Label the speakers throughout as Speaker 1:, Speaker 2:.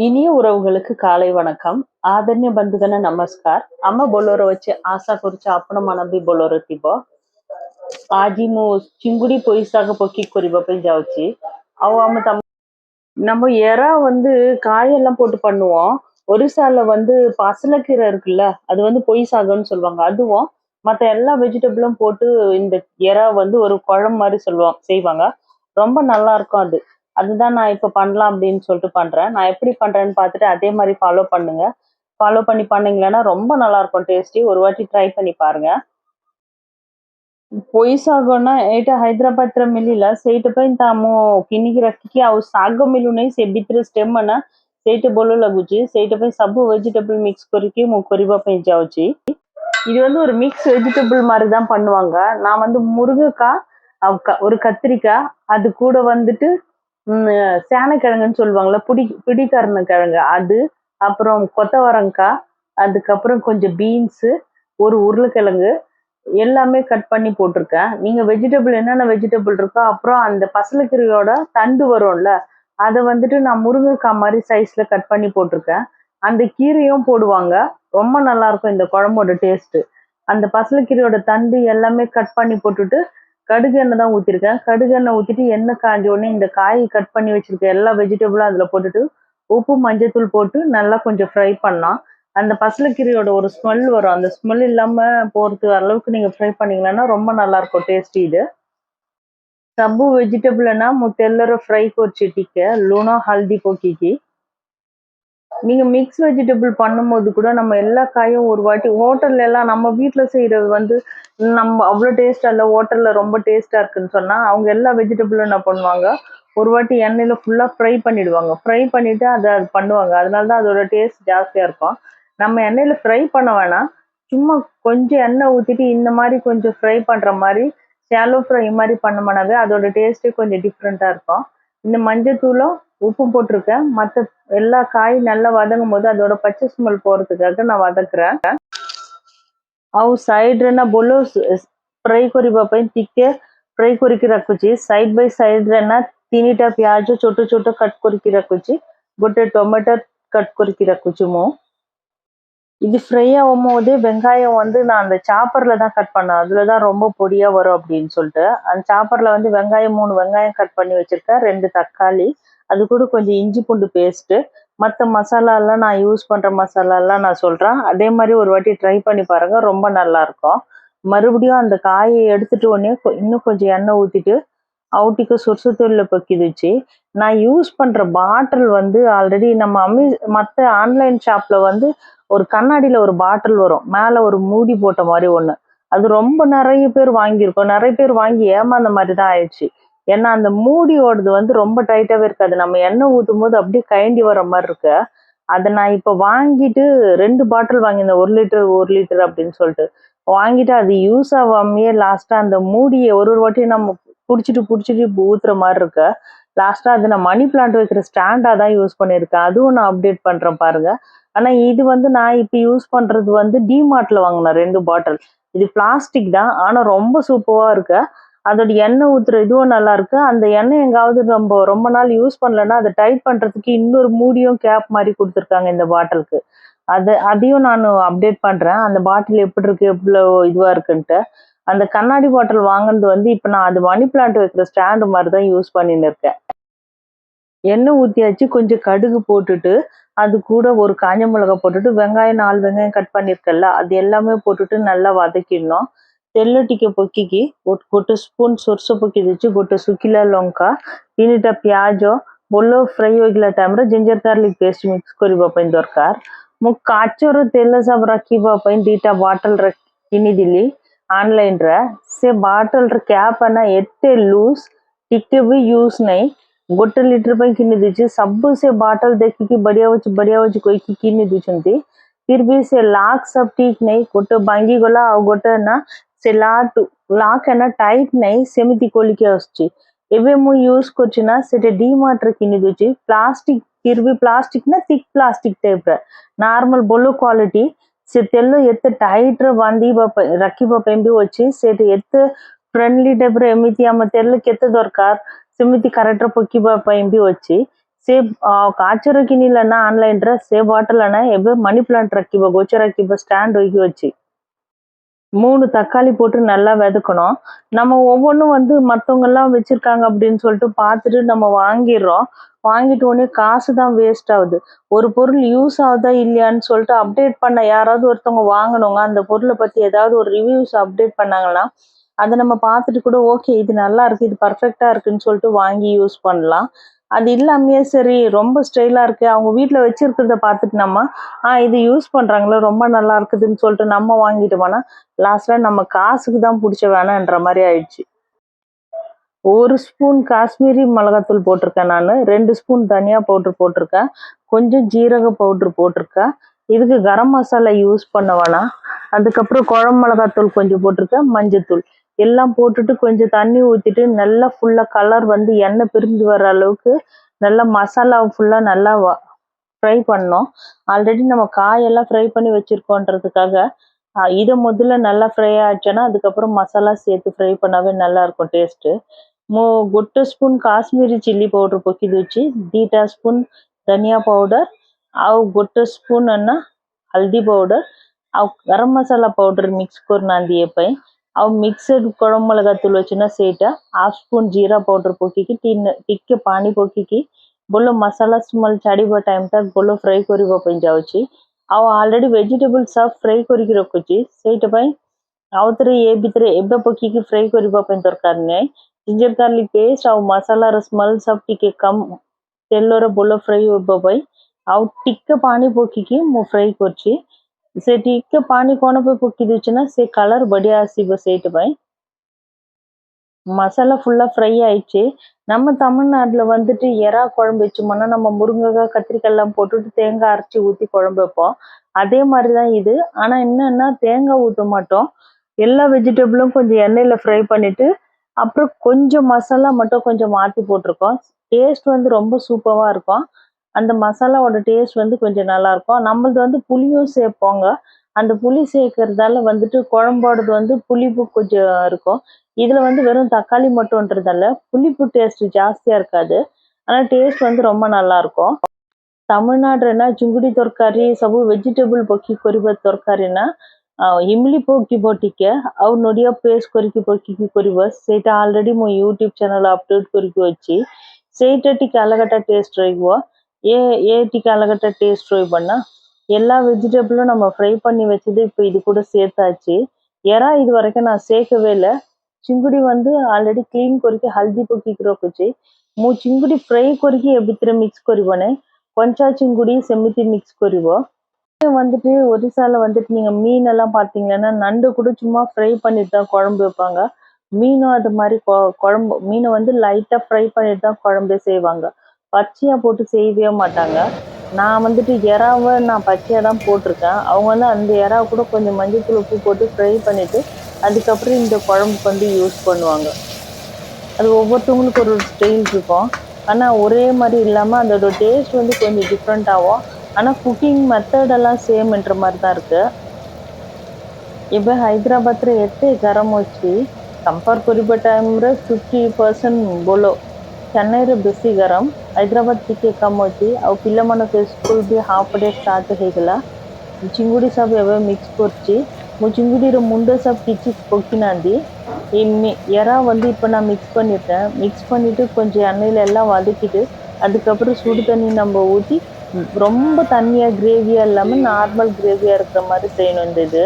Speaker 1: ಇನಿಯ ಉರವುಗಳಿಗೆ ಕಾಲೈ ವಣಕಂ ಆದನ್ಯ ಬಂಧುಗನ ನಮಸ್ಕಾರ ಅಮ್ಮ ବୋଲୋର ଅଛି ଆଶା କରୁଛି ଆପଣ ମାନେ ବି ବୋଲୋର ଥିବ ଆଜି ମୁଁ ଚିଙ୍ଗୁଡି ପୋଇ ଶାଗ ପକେଇ କରିବା ପାଇଁ ଯାଉଛି ଆଉ ଆମେ தம் நம்ம எறா வந்து காயெல்லாம் போட்டு பண்ணுவோம் ஒரிசால வந்து பசலக்கீரை இருக்குல்ல அது வந்து பொய் சாகம்னு சொல்லுவாங்க அதுவும் மற்ற எல்லா வெஜிடபிளும் போட்டு இந்த எறா வந்து ஒரு குழம்பு மாதிரி சொல்லுவாங்க செய்வாங்க ரொம்ப நல்லா இருக்கும் அது அதுதான் நான் இப்போ பண்ணலாம் அப்படின்னு சொல்லிட்டு பண்ணுறேன் நான் எப்படி பண்ணுறேன்னு பார்த்துட்டு அதே மாதிரி ஃபாலோ பண்ணுங்க. ஃபாலோ பண்ணி பண்ணீங்களேன்னா ரொம்ப நல்லாயிருக்கும் டேஸ்டி ஒரு வாட்டி ட்ரை பண்ணி பாருங்க. పొయ్యి సాగున్న ఏట హైదరాబాద్ మిల్లిలా సేటు போய் తాము కినికి రక్కి అవు సాగ మిల్లు ఉన్నాయి సెబ్బిత్ర స్టెమ్ అన్న సేటు போய் சப்பு வெஜிடபிள் மிக்ஸ் సబ్బు వెజిటబుள் మిక్ஸ் కొరికి இது வந்து ஒரு மிக்ஸ் வெஜிடபிள் மாதிரி தான் பண்ணுவாங்க. நான் வந்து முருங்கைக்காய் ஒரு கத்திரிக்காய் அது கூட வந்துட்டு சேனைக்கிழங்குன்னு சொல்லுவாங்கல்ல பிடி பிடிக்கரண கிழங்கு அது அப்புறம் கொத்தவரங்காய் அதுக்கப்புறம் கொஞ்சம் பீன்ஸு ஒரு உருளைக்கிழங்கு எல்லாமே கட் பண்ணி போட்டிருக்கேன். நீங்கள் வெஜிடபிள் என்னென்ன வெஜிடபிள் இருக்கோ அப்புறம் அந்த பசலக்கீரையோட தண்டு வரும்ல அதை வந்துட்டு நான் முருங்கைக்காய் மாதிரி சைஸில் கட் பண்ணி போட்டிருக்கேன். அந்த கீரையும் போடுவாங்க. ரொம்ப நல்லா இருக்கும் இந்த குழம்போட டேஸ்ட்டு அந்த பசலக்கீரையோட தண்டு எல்லாமே கட் பண்ணி போட்டுட்டு கடுகு எண்ணெய் தான் ஊற்றிருக்கேன் கடுகு எண்ணெய் ஊற்றிட்டு எண்ணெய் காஞ்ச உடனே இந்த காய் கட் பண்ணி வச்சுருக்க எல்லா வெஜிடபிளும் அதில் போட்டுட்டு உப்பு மஞ்சத்தூள் போட்டு நல்லா கொஞ்சம் ஃப்ரை பண்ணலாம் அந்த பசலக்கீரையோட ஒரு ஸ்மெல் வரும். அந்த ஸ்மெல் இல்லாமல் போகிறதுக்கு அளவுக்கு நீங்கள் ஃப்ரை பண்ணிங்கன்னா ரொம்ப நல்லாயிருக்கும் டேஸ்டி இது. సబ్బు వెజిటబుల్ అన్నా ஃப்ரை ఫ్రై కొర్చి టిక్కే లూనో హల్దీ நீங்கள் மிக்ஸ் வெஜிடபிள் பண்ணும்போது கூட நம்ம எல்லா காயும் ஒரு வாட்டி ஹோட்டல்ல எல்லாம் நம்ம வீட்டில் செய்கிறது வந்து நம்ம அவ்வளோ டேஸ்ட்டாக இல்லை ஹோட்டலில் ரொம்ப டேஸ்ட்டாக இருக்குன்னு சொன்னால் அவங்க எல்லா வெஜிடபிளும் என்ன பண்ணுவாங்க? ஒரு வாட்டி எண்ணெயில் ஃபுல்லாக ஃப்ரை பண்ணிடுவாங்க. ஃப்ரை பண்ணிவிட்டு அதை பண்ணுவாங்க. அதனால தான் அதோட டேஸ்ட் ஜாஸ்தியாக இருக்கும். நம்ம எண்ணெயில் ஃப்ரை பண்ண வேணாம். சும்மா கொஞ்சம் எண்ணெய் ஊற்றிட்டு இந்த மாதிரி கொஞ்சம் ஃப்ரை பண்ணுற மாதிரி ஷாலோ ஃப்ரை மாதிரி பண்ணோம்னாவே அதோட டேஸ்ட்டே கொஞ்சம் டிஃப்ரெண்ட்டாக இருக்கும். இந்த மஞ்சள் தூளும் உப்பும் போட்டிருக்கேன் மற்ற எல்லா காய் நல்லா வதங்கும் போது அதோட பச்சை ஸ்மெல் போறதுக்காக நான் வதக்குறேன் ଆଉ ସାଇଡ୍ରେ ନା ବୋଲ ଫ୍ରାଏ କରିବା ପାଇଁ ଟିକେ ଫ୍ରାଏ କରିକି ରଖୁଛି ସାଇଡ୍ ବାଇ ସାଇଡ୍ରେ ନା ତିନିଟା ପିଆଜ ଛୋଟ ଛୋଟ କଟ୍ କରିକି ରଖୁଛି ଗୋଟେ ଟମାଟର கட் କରିକି ରଖୁଛି ମୁଁ இது ஃப்ரை ஆகும் போதே வெங்காயம் வந்து நான் அந்த சாப்பர்ல தான் கட் பண்ணேன் அதுல தான் ரொம்ப பொடியா வரும் அப்படின்னு சொல்லிட்டு அந்த சாப்பர்ல வந்து வெங்காயம் மூணு வெங்காயம் கட் பண்ணி வச்சிருக்கேன் ரெண்டு தக்காளி அது கூட கொஞ்சம் இஞ்சி பூண்டு பேஸ்ட்டு மற்ற மசாலாலாம் நான் யூஸ் பண்ணுற மசாலாலாம் நான் சொல்கிறேன் அதே மாதிரி ஒரு வாட்டி ட்ரை பண்ணி பாருங்கள் ரொம்ப நல்லாயிருக்கும் மறுபடியும் அந்த காயை எடுத்துட்டு உடனே இன்னும் கொஞ்சம் எண்ணெய் ஊற்றிட்டு அவுட்டிக்கு சொர்சத்தூள்ல பொக்கிதுச்சு நான் யூஸ் பண்ணுற பாட்டில் வந்து ஆல்ரெடி நம்ம அமி மற்ற ஆன்லைன் ஷாப்பில் வந்து ஒரு கண்ணாடியில் ஒரு பாட்டில் வரும். மேலே ஒரு மூடி போட்ட மாதிரி ஒன்று அது ரொம்ப நிறைய பேர் வாங்கியிருக்கோம். நிறைய பேர் வாங்கி ஏமாந்த மாதிரி தான் ஆயிடுச்சு. ஏன்னா அந்த மூடியோடது வந்து ரொம்ப டைட்டாவே இருக்காது. நம்ம எண்ணெய் ஊற்றும் போது அப்படியே கயண்டி வர மாதிரி இருக்கு. அதை நான் இப்போ வாங்கிட்டு ரெண்டு பாட்டில் வாங்கியிருந்தேன். ஒரு லிட்டர் ஒரு லிட்டர் அப்படின்னு சொல்லிட்டு. வாங்கிட்டு அது யூஸ் ஆகாமையே லாஸ்டா அந்த மூடியை ஒரு ஒரு வாட்டி நம்ம பிடிச்சிட்டு பிடிச்சிட்டு ஊத்துற மாதிரி இருக்கு. லாஸ்டா அது நான் மணி பிளான்ட் வைக்கிற ஸ்டாண்டா தான் யூஸ் பண்ணியிருக்கேன். அதுவும் நான் அப்டேட் பண்றேன் பாருங்க. ஆனா இது வந்து நான் இப்போ யூஸ் பண்றது வந்து டிமார்ட்ல வாங்கினேன் ரெண்டு பாட்டில். இது பிளாஸ்டிக் தான். ஆனா ரொம்ப சூப்பராக இருக்கு. அதோட எண்ணெய் ஊற்றுற இதுவும் நல்லாயிருக்கு அந்த எண்ணெய் எங்காவது நம்ம ரொம்ப நாள் யூஸ் பண்ணலன்னா அதை டைட் பண்ணுறதுக்கு இன்னொரு மூடியும் கேப் மாதிரி கொடுத்துருக்காங்க இந்த பாட்டிலுக்கு அது அதையும் நான் அப்டேட் பண்ணுறேன் அந்த பாட்டில் எப்படி இருக்குது எவ்வளோ இதுவாக இருக்குன்ட்டு. அந்த கண்ணாடி பாட்டில் வாங்கினது வந்து இப்போ நான் அது மணி பிளான்ட் வைக்கிற ஸ்டாண்டு மாதிரி தான் யூஸ் பண்ணின்னு இருக்கேன். எண்ணெய் ஊற்றியாச்சு கொஞ்சம் கடுகு போட்டுட்டு அது கூட ஒரு காஞ்ச மிளகா போட்டுட்டு வெங்காயம் நாலு வெங்காயம் கட் பண்ணியிருக்கல அது எல்லாமே போட்டுட்டு நல்லா வதக்கிடணும். तेल टीके पक गोटे स्पून सोरस पक गोटे सुखला लंका तीन टा प्याज भोल फ्राए होगा time ginger garlic paste mix करने दरकार मुझर तेल सब रखापी दीटा बाटल किनी आनल से बाटल क्या एत लूज टिके भी यूज़ नहीं गोटे लिटर पर किनी दीचे सबसे बाटल देख बढ़िया वो बढ़िया वो कोई फिर भी से लाख सब ठीक नहीं गोटे भांगी गला आ गोटे ना సెలాటు లాకైనా టైట్ నై సెమితి కొలికే వచ్చి ఎవేమో యూస్కొచ్చిన సెట డీమాటర్ కిందకి వచ్చి ప్లాస్టిక్ తిరిగి ప్లాస్టిక్న థిక్ ప్లాస్టిక్ టైప్ నార్మల్ బొల్లు క్వాలిటీ తెల్ల ఎత్తు టైట్ వండి బాప రక్కి బాప ఎంపి వచ్చి సెట్ ఎత్తు ఫ్రెండ్లీ టైప్ ఎమితి అమ్మ తెల్లకి ఎత్తు దొరకార్ సెమితి కరెక్ట్ పొక్కి బాప ఎంపి వచ్చి సే ఒక ఆచరకి నీళ్ళన్నా ఆన్లైన్ డ్రెస్ సే బాటిల్ అన్నా ఎవరు మనీ ప్లాంట్ రక్కిబ గోచరక్కిబ స్టాండ్ ఒగి వచ్చి. மூணு தக்காளி போட்டு நல்லா வெதுக்கணும். நம்ம ஒவ்வொன்றும் வந்து மற்றவங்கெல்லாம் வச்சுருக்காங்க அப்படின்னு சொல்லிட்டு பார்த்துட்டு நம்ம வாங்கிடுறோம். வாங்கிட்டு உடனே காசு தான் வேஸ்ட் ஆகுது. ஒரு பொருள் யூஸ் ஆகுதா இல்லையான்னு சொல்லிட்டு அப்டேட் பண்ண யாராவது ஒருத்தவங்க வாங்கினவங்க அந்த பொருளை பற்றி ஏதாவது ஒரு ரிவ்யூஸ் அப்டேட் பண்ணாங்கன்னா அதை நம்ம பார்த்துட்டு கூட ஓகே இது நல்லா இருக்கு இது பர்ஃபெக்டாக இருக்குன்னு சொல்லிட்டு வாங்கி யூஸ் பண்ணலாம். அது இல்லாமையே சரி ரொம்ப ஸ்டைலாக இருக்கு அவங்க வீட்டில் வச்சுருக்கிறத பார்த்துட்டு நம்ம ஆ இது யூஸ் பண்ணுறாங்களே ரொம்ப நல்லா இருக்குதுன்னு சொல்லிட்டு நம்ம வாங்கிட்டோம்னா லாஸ்ட்டில் நம்ம காசுக்கு தான் பிடிச்ச வேணான்ற மாதிரி ஆயிடுச்சு. ஒரு ஸ்பூன் காஷ்மீரி மிளகாத்தூள் போட்டிருக்கேன் நான் ரெண்டு ஸ்பூன் தனியா பவுட்ரு போட்டிருக்கேன் கொஞ்சம் ஜீரக பவுட்ரு போட்டிருக்கேன் இதுக்கு கரம் மசாலா யூஸ் பண்ண வேணாம் அதுக்கப்புறம் குழம்பு மிளகாத்தூள் கொஞ்சம் போட்டிருக்கேன் மஞ்சத்தூள். எல்லாம் போட்டுட்டு கொஞ்சம் தண்ணி ஊற்றிட்டு நல்லா ஃபுல்லாக கலர் வந்து எண்ணெய் பிரிஞ்சு வர அளவுக்கு நல்லா மசாலா ஃபுல்லாக நல்லா ஃப்ரை பண்ணோம் ஆல்ரெடி நம்ம காயெல்லாம் ஃப்ரை பண்ணி வச்சிருக்கோன்றதுக்காக ஆஹ் இதை முதல்ல நல்லா ஃப்ரை ஆச்சுன்னா அதுக்கப்புறம் மசாலா சேர்த்து ஃப்ரை பண்ணாவே நல்லா இருக்கும் ಟೇಸ್ಟ್ ಮೂ ಗೊಟ್ಟು ಸ್ಪೂನ್ ಕಾಶ್ಮೀರಿ ಚಿಲ್ಲಿ ಪೌಡರ್ ಪೊಕ್ಕಿದುಚ್ಚಿ ದೀಟಾ ಸ್ಪೂನ್ ಧನಿಯಾ ಪೌಡರ್ ಅವು ಗೊಟ್ಟು ಸ್ಪೂನ್ ಅನ್ನ ಹಲ್ದಿ ಪೌಡರ್ ಅವು ಗರಂ ಮಸಾಲಾ ಪೌಡರ್ ಮಿಕ್ಸ್ ಕೊರ್ ನಾನ್ ದಿಯೆ ಪೈ ಅವು ಮಿಕ್ಸಡ್ ಕೊಡಂಬಳ ಗತ್ತುಲು ವಚುನ ಸೇಟ ಹಾಫ್ ಸ್ಪೂನ್ ಜೀರಾ ಪೌಡರ್ ಪೊಕ್ಕಿಗೆ ತಿನ್ ತಿಕ್ಕ ಪಾನಿ ಪೊಕ್ಕಿಗೆ ಬೊಲ ಮಸಾಲ ಸ್ಮೆಲ್ ಚಡಿಬ ಟೈಮ್ ತ ಬೊಲ ಫ್ರೈ ಕೊರಿಬ ಪಂಜ ಅವುಚಿ ಅವು ಆಲ್ರೆಡಿ ವೆಜಿಟೇಬಲ್ ಸಾಫ್ ಫ್ರೈ ಕೊರಿಗಿ ರಖುಚಿ ସେଇଟା ପାଇଁ ଆଉଥରେ ଏ ଭିତରେ ଏବେ ପକେଇକି ଫ୍ରାଏ କରିବା ପାଇଁ ଦରକାର ନାହିଁ ଜିଞ୍ଜର ଗାର୍ଲିକ ପେଷ୍ଟ ଆଉ ମସଲାର ସ୍ମେଲ୍ ସବୁ ଟିକେ କମ୍ ତେଲର ବୋଲ ଫ୍ରାଏ ହେବା ପାଇଁ ଆଉ ଟିକେ ପାଣି ପକେଇକି ମୁଁ ଫ୍ରାଏ କରିଛି ସେ ଟିକେ ପାଣି କଣ ପାଇଁ ପକେଇ ଦଉଛି ନା ସେ କଲର୍ ବଢିଆ ଆସିବ ସେଇଟା ପାଇଁ மசாலா ஃபுல்லா ஃப்ரை ஆயிடுச்சு நம்ம தமிழ்நாட்டுல வந்துட்டு எறா குழம்பு வச்சோம்னா நம்ம முருங்கைக்காய் கத்திரிக்காய் எல்லாம் போட்டுட்டு தேங்காய் அரைச்சி ஊத்தி குழம்பு வைப்போம் அதே மாதிரிதான் இது ஆனா என்னன்னா தேங்காய் ஊத்த மாட்டோம் எல்லா வெஜிடபிளும் கொஞ்சம் எண்ணெயில ஃப்ரை பண்ணிட்டு அப்புறம் கொஞ்சம் மசாலா மட்டும் கொஞ்சம் மாத்தி போட்டிருக்கோம் டேஸ்ட் வந்து ரொம்ப சூப்பரா இருக்கும் அந்த மசாலாவோட டேஸ்ட் வந்து கொஞ்சம் நல்லாயிருக்கும். நம்மளது வந்து புளியும் சேர்ப்போங்க. அந்த புளி சேர்க்கறதால வந்துட்டு குழம்போடது வந்து புளிப்பு கொஞ்சம் இருக்கும். இதில் வந்து வெறும் தக்காளி மட்டும்ன்றதால புளிப்பு டேஸ்ட் ஜாஸ்தியாக இருக்காது. ஆனால் டேஸ்ட் வந்து ரொம்ப நல்லாயிருக்கும். ತಮಿಳ್ನಾಡ್ರನ್ನ ಚುಂಗುಡಿ ತರಕಾರಿ ಸಬು ವೆಜಿಟೇಬಲ್ ಬೊಕ್ಕಿ ಕೊರಿಬ ತರಕಾರಿನ ಇಮ್ಲಿ ಪೋಕ್ಕಿ ಬೋಟಿಕೆ ಅವ್ರು ನೊಡಿಯ ಪೇಸ್ಟ್ ಕೊರಿಕಿ ಬೊಕ್ಕಿಗೆ ಕೊರಿಬ ಸೇಟ ಆಲ್ರೆಡಿ யூடியூப் சேனலில் ಚಾನಲ್ ಅಪ್ಲೋಡ್ வச்சு ವಚ್ಚಿ ಸೇಟಟಿ டேஸ்ட் ಟೇಸ್ಟ್ ஏ ஏடி கலக்கட்டை டேஸ்ட் ட்ரை பண்ணால் எல்லா வெஜிடபிளும் நம்ம ஃப்ரை பண்ணி வச்சது இப்போ இது கூட சேர்த்தாச்சு. எறா இது வரைக்கும் நான் சேர்க்கவே இல்லை. ಚಿಂಗುಡಿ வந்து ஆல்ரெடி ಕ್ಲೀನ್ ಕೊರಿಕೆ ஹல்தி ಪೊಕ್ಕಿಕ್ ರೋಕುಚಿ ಮೂ ಚಿಂಗುಡಿ ಫ್ರೈ ಕೊರಿಕೆ ಎಬ್ಬಿತ್ರ ಮಿಕ್ಸ್ ಕೊರಿವನೆ ಕೊಂಚ ಚಿಂಗುಡಿ செமித்தி மிக்ஸ் கொரிவோம் வந்துட்டு ஒரிசால வந்துட்டு நீங்க மீன் எல்லாம் பாத்தீங்கன்னா நண்டு கூட சும்மா ஃப்ரை பண்ணிட்டு தான் குழம்பு வைப்பாங்க. மீனும் அது மாதிரி குழம்பு மீனை வந்து லைட்டா ஃப்ரை பண்ணிட்டு தான் குழம்பே செய்வாங்க. பச்சையா போட்டு செய்யவே மாட்டாங்க நான் வந்துட்டு எறாவை நான் பச்சையா தான் போட்டிருக்கேன் அவங்க வந்து அந்த எறா கூட கொஞ்சம் மஞ்சள் உப்பு போட்டு ஃப்ரை பண்ணிட்டு அதுக்கப்புறம் இந்த குழம்புக்கு வந்து யூஸ் பண்ணுவாங்க அது ஒவ்வொருத்தவங்களுக்கு ஒரு ஸ்டைல் இருக்கும் ஆனால் ஒரே மாதிரி இல்லாமல் அதோட டேஸ்ட் வந்து கொஞ்சம் டிஃப்ரெண்ட் ஆகும் ஆனால் குக்கிங் மெத்தடெல்லாம் சேம்ன்ற மாதிரி தான் இருக்கு ଏବେ ହାଇଦ୍ରାବାଦରେ ଏତେ ଗରମ ଅଛି କମ୍ପେୟାର କରିବା ଟାଇମ୍ରେ ଫିଫ୍ଟି ପରସେଣ୍ଟ ବୋଲ చెన్నైలో బుస్సిగరం హైదరాబాద్ టీకే కమ్ వచ్చి ಅವು ಪಿಲ್ಲ మనకు స్కూల్ బి హాఫ్ డే స్టార్ట్ ಹೇಗಲ್ಲ ಚಿಂಗುಡಿ ಸಬ್ ಯಾವ ಮಿಕ್ಸ್ ಕೊರ್ಚಿ ಮು ಚಿಂಗುಡಿರ ಮುಂದೆ ಸಬ್ ಕಿಚ್ಚಿ பொக்கினாந்தி எறா வந்து இப்போ நான் மிக்ஸ் பண்ணிட்டேன். மிக்ஸ் பண்ணிவிட்டு கொஞ்சம் எண்ணெயில் எல்லாம் வதக்கிட்டு அதுக்கப்புறம் சுடு தண்ணி நம்ம ஊற்றி ரொம்ப தண்ணியாக கிரேவியாக இல்லாமல் நார்மல் கிரேவியாக இருக்கிற மாதிரி செய்யணும் இந்த இது.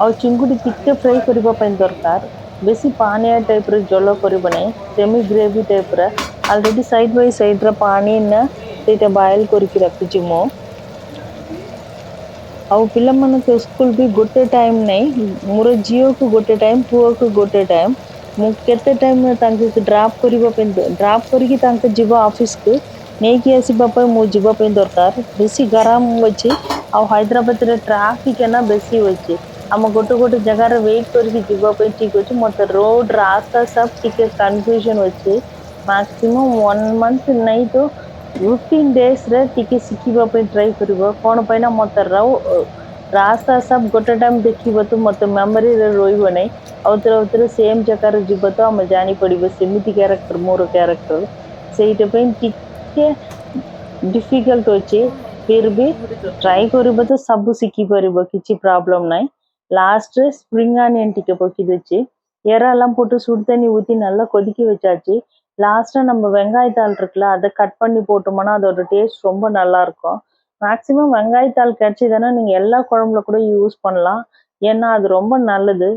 Speaker 1: அವು ಚಿಂಗುಡಿ ತಿಕ್ಕ ಫ್ರೈ ಕರಿಬಪ್ಪ ದೊರಕಾರ ବେଶୀ ପାଣିଆ ଟାଇପ୍ର ଜଳ କରିବ ନାହିଁ ସେମି ଗ୍ରେଭି ଟାଇପ୍ର ଅଲରେଡ଼ି ସାଇଡ଼୍ ବାଇ ସାଇଡ଼୍ର ପାଣି ନା ସେଇଟା ବଏଲ୍ କରିକି ରଖିଛି ମୁଁ ଆଉ ପିଲାମାନଙ୍କ ସ୍କୁଲ ବି ଗୋଟେ ଟାଇମ୍ ନାହିଁ ମୋର ଝିଅକୁ ଗୋଟେ ଟାଇମ୍ ପୁଅକୁ ଗୋଟେ ଟାଇମ୍ ମୁଁ କେତେ ଟାଇମ୍ ତାଙ୍କୁ ଡ୍ରପ୍ କରିବା ପାଇଁ ଡ୍ରପ୍ କରିକି ତାଙ୍କୁ ଯିବା ଅଫିସକୁ ନେଇକି ଆସିବା ପାଇଁ ମୁଁ ଯିବା ପାଇଁ ଦରକାର ବେଶୀ ଗରମ ଅଛି ଆଉ ହାଇଦ୍ରାବାଦରେ ଟ୍ରାଫିକ୍ ନା ବେଶୀ ଅଛି आम गोटे गोटे जगार वेट करके रोड रास्ता सब टी कनफ्यूजन अच्छे मैक्सीम वन मंथ नहीं तो फिफ्टीन डेज्रे टी शिखापी ट्राई कर कौन पर मत रास्ता सब गोटे टाइम देख तो मत मेमोरी रही आउथरे आउथरे सेम जगार जीव तो आम जानीपड़ सेमती क्यारेक्टर मोर क्यारेक्टर से ଟିକେ ଡିଫିକଲ୍ଟ ଅଛି। ଫିର୍ ବି ଟ୍ରାଏ କରିବ ତ ସବୁ ଶିଖିପାରିବ, କିଛି லாஸ்ட்டு ஸ்ப்ரிங் ஆனியன் டிக்கை பொக்கி வச்சு இறாலாம் போட்டு சுடு தண்ணி ஊற்றி நல்லா கொதிக்க வச்சாச்சு. லாஸ்ட்டாக நம்ம வெங்காயத்தாள் இருக்குல்ல அதை கட் பண்ணி போட்டோம்னா அதோட டேஸ்ட் ரொம்ப நல்லா இருக்கும் மேக்ஸிமம் வெங்காயத்தாள் கிடச்சிதுன்னா நீங்கள் எல்லா குழம்புல கூட யூஸ் பண்ணலாம். ஏன்னா அது ரொம்ப நல்லது.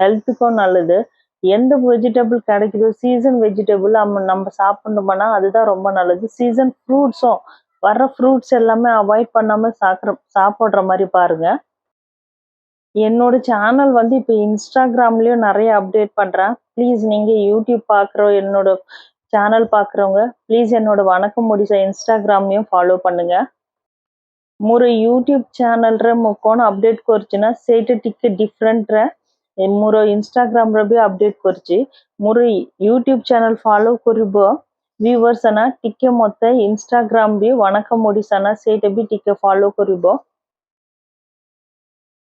Speaker 1: ஹெல்த்துக்கும் நல்லது. எந்த வெஜிடபிள் கிடைக்குதோ சீசன் வெஜிடபிள் நம்ம நம்ம சாப்பிடணும்னா அதுதான் ரொம்ப நல்லது. சீசன் ஃப்ரூட்ஸும் வர்ற ஃப்ரூட்ஸ் எல்லாமே அவாய்ட் பண்ணாமல் சாக்கிற சாப்பிட்ற மாதிரி பாருங்கள் என்னோட சேனல் வந்து இப்போ இன்ஸ்டாகிராம்லேயும் நிறைய அப்டேட் பண்ணுறேன் ப்ளீஸ் நீங்கள் யூடியூப் பார்க்குற என்னோட சேனல் பார்க்குறவங்க ப்ளீஸ் என்னோட வணக்கம் முடிச்ச இன்ஸ்டாகிராம்லையும் ஃபாலோ பண்ணுங்கள் ମୋର ୟୁଟ୍ୟୁବ୍ ଚ୍ୟାନେଲ୍ରେ ମୁଁ କ'ଣ ଅପଡ଼େଟ୍ କରିଛି ନା ସେଇଟା ଟିକେ ଡିଫରେଣ୍ଟରେ ମୋର ଇନଷ୍ଟାଗ୍ରାମ୍ରେ ବି ଅପଡ଼େଟ୍ କରିଛି ମୋର ୟୁଟ୍ୟୁବ୍ ଚ୍ୟାନେଲ୍ ଫଲୋ କରିବ ଭିୱର୍ସନା ଟିକେ ମୋତେ ଇନଷ୍ଟାଗ୍ରାମ୍ ବି ୱାଣକମ୍ ଓଡ଼ିଶାନା ସେଇଟା ବି ଟିକେ ଫଲୋ କରିବ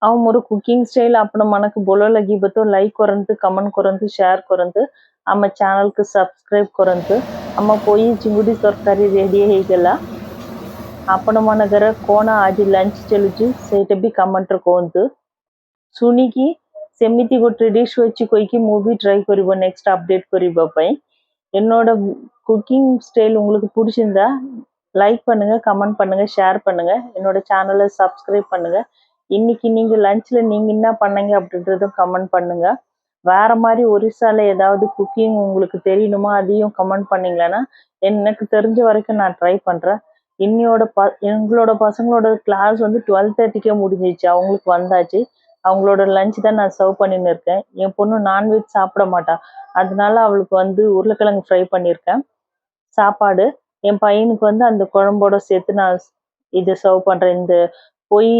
Speaker 1: ଆଉ ମୋର କୁକିଂ ଷ୍ଟାଇଲ୍ ଆପଣମାନଙ୍କୁ ଭଲ ଲାଗିବ ତ ଲାଇକ୍ କରନ୍ତୁ କମେଣ୍ଟ କରନ୍ତୁ ସେୟାର କରନ୍ତୁ ଆମ ଚ୍ୟାନେଲ୍କୁ ସବସ୍କ୍ରାଇବ୍ କରନ୍ତୁ ଆମ ପୋଇ ଚିଙ୍ଗୁଡ଼ି ତରକାରୀ ରେଡ଼ି ହେଇଗଲା ଆପଣମାନଙ୍କର କ'ଣ ଆଜି ଲଞ୍ଚ ଚାଲୁଛି ସେଇଟା ବି କମେଣ୍ଟରେ କୁହନ୍ତୁ ଶୁଣିକି ସେମିତି ଗୋଟେ ଡିଶ୍ ଅଛି କହିକି ମୁଁ ବି ଟ୍ରାଏ କରିବ ନେକ୍ସଟ ଅପଡେଟ୍ କରିବା ପାଇଁ என்னோட குக்கிங் ஸ்டைல் உங்களுக்கு பிடிச்சிருந்தா லைக் பண்ணுங்கள் கமெண்ட் பண்ணுங்கள் ஷேர் பண்ணுங்கள் என்னோட சேனலை சப்ஸ்கிரைப் பண்ணுங்கள் இன்னைக்கு நீங்க லஞ்ச்ல நீங்க என்ன பண்ணீங்க அப்படின்றதும் கமெண்ட் பண்ணுங்க. வேற மாதிரி ஒரிசால ஏதாவது குக்கிங் உங்களுக்கு தெரியணுமா அதையும் கமெண்ட் பண்ணீங்களன்னா எனக்கு தெரிஞ்ச வரைக்கும் நான் ட்ரை பண்றேன். இன்னையோட ப எங்களோட பசங்களோட கிளாஸ் வந்து டுவெல் தேர்ட்டிக்கே முடிஞ்சிச்சு அவங்களுக்கு வந்தாச்சு. அவங்களோட லஞ்ச் தான் நான் சர்வ் பண்ணின்னு இருக்கேன். என் பொண்ணு நான்வெஜ் சாப்பிட மாட்டா. அதனால அவளுக்கு வந்து உருளைக்கிழங்கு ஃப்ரை பண்ணியிருக்கேன் சாப்பாடு என் பையனுக்கு வந்து அந்த குழம்போட சேர்த்து நான் இது சர்வ் பண்ணுறேன் இந்த பொய்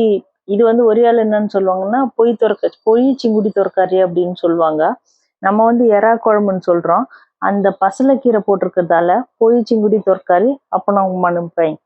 Speaker 1: இது வந்து ஒரே ஆள் என்னன்னு சொல்லுவாங்கன்னா பொய் துறக்க பொய் சிங்குடி துறக்காரி அப்படின்னு சொல்லுவாங்க. நம்ம வந்து எறா குழம்புன்னு சொல்கிறோம் அந்த பசலைக்கீரை போட்டிருக்கிறதால பொய் சிங்குடி துறக்காரி அப்போ நான் மனுப்பேன்